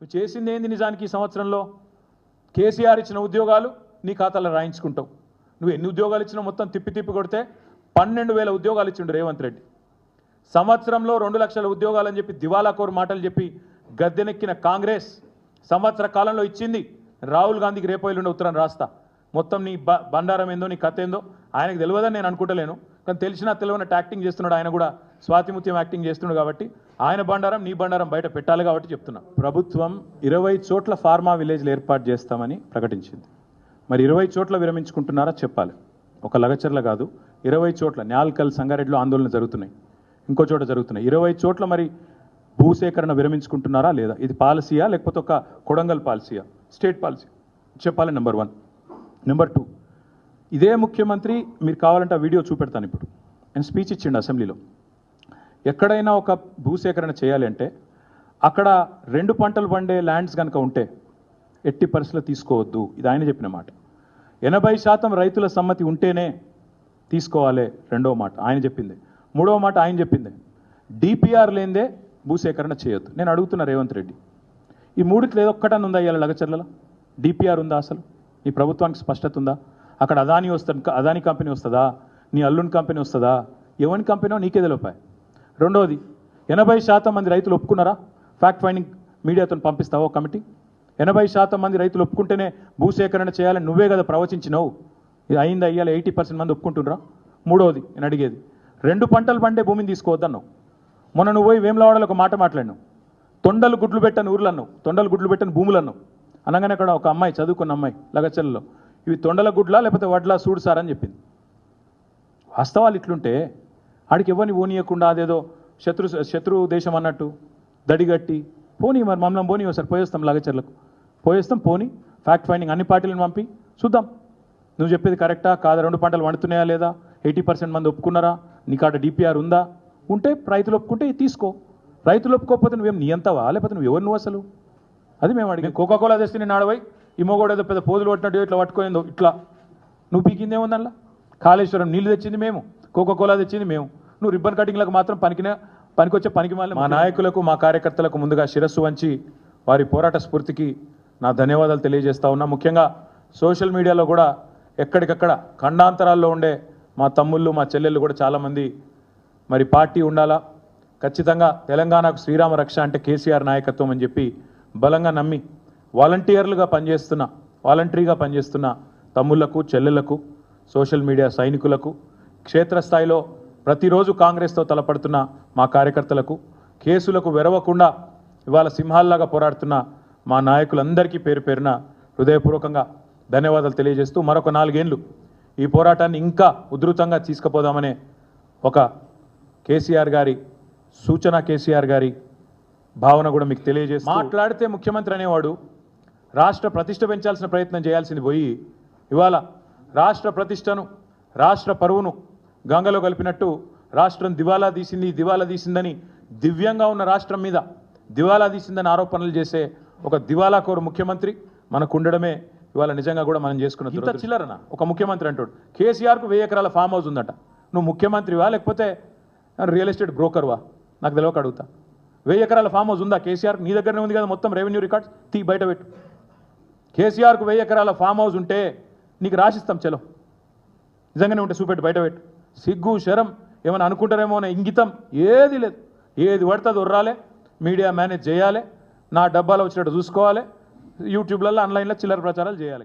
నువ్వు చేసింది ఏంది నిజానికి ఈ సంవత్సరంలో? కేసీఆర్ ఇచ్చిన ఉద్యోగాలు నీ ఖాతాలో రాయించుకుంటావు. నువ్వు ఎన్ని ఉద్యోగాలు ఇచ్చినా మొత్తం తిప్పి తిప్పి కొడితే పన్నెండు వేల ఉద్యోగాలు ఇచ్చిండు రేవంత్ రెడ్డి. సంవత్సరంలో రెండు లక్షల ఉద్యోగాలని చెప్పి దివాలాకోరు మాటలు చెప్పి గద్దెనెక్కిన కాంగ్రెస్ సంవత్సర కాలంలో ఇచ్చింది రాహుల్ గాంధీకి రేపు ఎల్లుండి ఉత్తరం రాస్తా. మొత్తం నీ బ బండారం ఏందో నీ కథ ఏందో ఆయనకు తెలియదని నేను అనుకుంటలేను. కానీ తెలిసినా తెలియని యాక్టింగ్ చేస్తున్నాడు ఆయన కూడా. స్వాతిముత్యం యాక్టింగ్ చేస్తున్నాడు కాబట్టి ఆయన బండారం నీ బండారం బయట పెట్టాలి కాబట్టి చెప్తున్నా. ప్రభుత్వం ఇరవై చోట్ల ఫార్మా విలేజ్లు ఏర్పాటు చేస్తామని ప్రకటించింది. మరి ఇరవై చోట్ల విరమించుకుంటున్నారా చెప్పాలి. ఒక లగచర్ల కాదు ఇరవై చోట్ల న్యాల్కల్ సంగారెడ్డిలో ఆందోళన జరుగుతున్నాయి. ఇంకో చోట జరుగుతున్నాయి. ఇరవై చోట్ల మరి భూసేకరణ విరమించుకుంటున్నారా లేదా? ఇది పాలసీయా లేకపోతే ఒక కొడంగల్ పాలసీయా? State policy. చెప్పాలి నెంబర్ వన్. Number two. ఇదే ముఖ్యమంత్రి మీరు కావాలంటే ఆ వీడియో చూపెడతాను ఇప్పుడు. నేను స్పీచ్ ఇచ్చిండు అసెంబ్లీలో. ఎక్కడైనా ఒక భూసేకరణ చేయాలి అంటే అక్కడ రెండు పంటలు పండే ల్యాండ్స్ కనుక ఉంటే ఎట్టి పరిస్థితులు తీసుకోవద్దు. ఇది ఆయన చెప్పిన మాట. ఎనభై శాతం రైతుల సమ్మతి ఉంటేనే తీసుకోవాలి రెండవ మాట. ఆయన చెప్పింది. మూడవ మాట ఆయన చెప్పింది. డిపిఆర్ లేనిదే భూసేకరణ చేయొద్దు. నేను అడుగుతున్నా రేవంత్ రెడ్డి ఈ మూడిట్లో ఏదో ఒక్కటన్నా ఉందా ఇవాళ లగచర్లలో? డిపిఆర్ ఉందా అసలు? ఈ ప్రభుత్వానికి స్పష్టత ఉందా? అక్కడ అదాని వస్తుంది అదాని కంపెనీ వస్తుందా? నీ అల్లుని కంపెనీ వస్తుందా? ఎవరి కంపెనీ నీకే తెలిపాయి రెండవది ఎనభై శాతం మంది రైతులు ఒప్పుకున్నారా? ఫ్యాక్ట్ ఫైండింగ్ మీడియాతో పంపిస్తావో ఓ కమిటీ? ఎనభై శాతం మంది రైతులు ఒప్పుకుంటేనే భూసేకరణ చేయాలని నువ్వే కదా ప్రవచించినావు. ఇది అయింది అయ్యాలి ఎయిటీ పర్సెంట్ మంది ఒప్పుకుంటున్నారా? మూడవది నేను అడిగేది రెండు పంటలు పండే భూమిని తీసుకోవద్దన్నావు. మొన్న నువ్వు పోయి వేములవాడలో ఒక మాట మాట్లాడినావు. తొండలు గుడ్లు పెట్టని ఊర్లు అన్నావు తొండలు గుడ్లు పెట్టని భూములు అన్నావు అనగానే అక్కడ ఒక అమ్మాయి చదువుకున్న అమ్మాయి లగచర్లలో. ఇవి తొండల గుడ్లా లేకపోతే వడ్లా సూడు సార్ అని చెప్పింది. వాస్తవాలు ఇట్లుంటే ఆడికి ఎవరిని పోనీయకుండా అదేదో శత్రు శత్రు దేశం అన్నట్టు దడిగట్టి పోనీ మరి మమ్మల్ని పోనీ ఒకసారి పోయేస్తాం లగచర్లకు. పోయేస్తాం పోనీ. ఫ్యాక్ట్ ఫైండింగ్ అన్ని పార్టీలను పంపి చూద్దాం. నువ్వు చెప్పేది కరెక్టా కాదా? రెండు పంటలు వండుతున్నాయా లేదా? ఎయిటీ పర్సెంట్ మంది ఒప్పుకున్నారా? నీకాడ డిపిఆర్ ఉందా? ఉంటే రైతులు ఒప్పుకుంటే తీసుకో. రైతులు ఒప్పుకోకపోతే నువ్వేం నియంతవా? లేకపోతే నువ్వు ఎవరు నువ్వు అసలు? అది మేము అడిగాం. కోకాకోలా తెస్తే నేను ఆడవై ఇమ్మగోడ ఏదో పెద్ద పోదులు పట్టినట్టు ఇట్లా పట్టుకోయిందో ఇట్లా. నువ్వు పీకిందేముందల్లా? కాళేశ్వరం నీళ్ళు తెచ్చింది మేము. కోకా కోలా తెచ్చింది మేము. నువ్వు రిబ్బన్ కటింగ్లకు మాత్రం పనికిన పనికొచ్చే పనికి మా నాయకులకు మా కార్యకర్తలకు ముందుగా శిరస్సు వంచి వారి పోరాట స్ఫూర్తికి నా ధన్యవాదాలు తెలియజేస్తా ఉన్నా. ముఖ్యంగా సోషల్ మీడియాలో కూడా ఎక్కడికక్కడ ఖండాంతరాల్లో ఉండే మా తమ్ముళ్ళు మా చెల్లెళ్ళు కూడా చాలామంది మరి పార్టీ ఉండాలా? ఖచ్చితంగా తెలంగాణకు శ్రీరామ రక్ష అంటే కేసీఆర్ నాయకత్వం అని చెప్పి బలంగా నమ్మి వాలంటీర్లుగా పనిచేస్తున్న వాలంటరీగా పనిచేస్తున్న తమ్ముళ్ళకు చెల్లెళ్ళకు సోషల్ మీడియా సైనికులకు క్షేత్రస్థాయిలో ప్రతిరోజు కాంగ్రెస్తో తలపడుతున్న మా కార్యకర్తలకు కేసులకు వెరవకుండా ఇవాళ సింహాల్లాగా పోరాడుతున్న మా నాయకులందరికీ పేరు పేరున హృదయపూర్వకంగా ధన్యవాదాలు తెలియజేస్తూ మరొక నాలుగేండ్లు ఈ పోరాటాన్ని ఇంకా ఉధృతంగా తీసుకుపోదామనే ఒక కేసీఆర్ గారి సూచన కేసీఆర్ గారి భావన కూడా మీకు తెలియజేసి మాట్లాడితే ముఖ్యమంత్రి అనేవాడు రాష్ట్ర ప్రతిష్ట పెంచాల్సిన ప్రయత్నం చేయాల్సింది పోయి ఇవాళ రాష్ట్ర ప్రతిష్టను రాష్ట్ర పరువును గంగలో కలిపినట్టు రాష్ట్రం దివాలా తీసింది దివాలా తీసిందని దివ్యంగా ఉన్న రాష్ట్రం మీద దివాలా తీసిందని ఆరోపణలు చేసే ఒక దివాలా కోరు ముఖ్యమంత్రి మనకు ఉండడమే ఇవాళ నిజంగా కూడా మనం చేసుకున్న ఇంత చిల్లరన? ఒక ముఖ్యమంత్రి అంటాడు కేసీఆర్కు వెయ్యి ఎకరాల ఫామ్ హౌస్ ఉందట. నువ్వు ముఖ్యమంత్రివా? లేకపోతే రియల్ ఎస్టేట్ బ్రోకర్వా? నాకు తెలియక అడుగుతా. వెయ్యి ఎకరాల ఫామ్ హౌస్ ఉందా? కేసీఆర్ నీ దగ్గరనే ఉంది కదా మొత్తం రెవెన్యూ రికార్డ్స్? తీ బయట పెట్టు. కేసీఆర్కు వెయ్యి ఎకరాల ఫామ్ హౌస్ ఉంటే నీకు రాసిస్తాం చలో. నిజంగానే ఉంటే చూపెట్టు బయట పెట్టు. సిగ్గు శరం ఏమైనా అనుకుంటారేమో అనే ఇంగితం ఏది లేదు. ఏది పడుతుంది ఉర్రాలే మీడియా మేనేజ్ చేయాలి. నా డబ్బాలో వచ్చినట్టు చూసుకోవాలి. యూట్యూబ్లలో ఆన్లైన్లో చిల్లర ప్రచారాలు చేయాలి.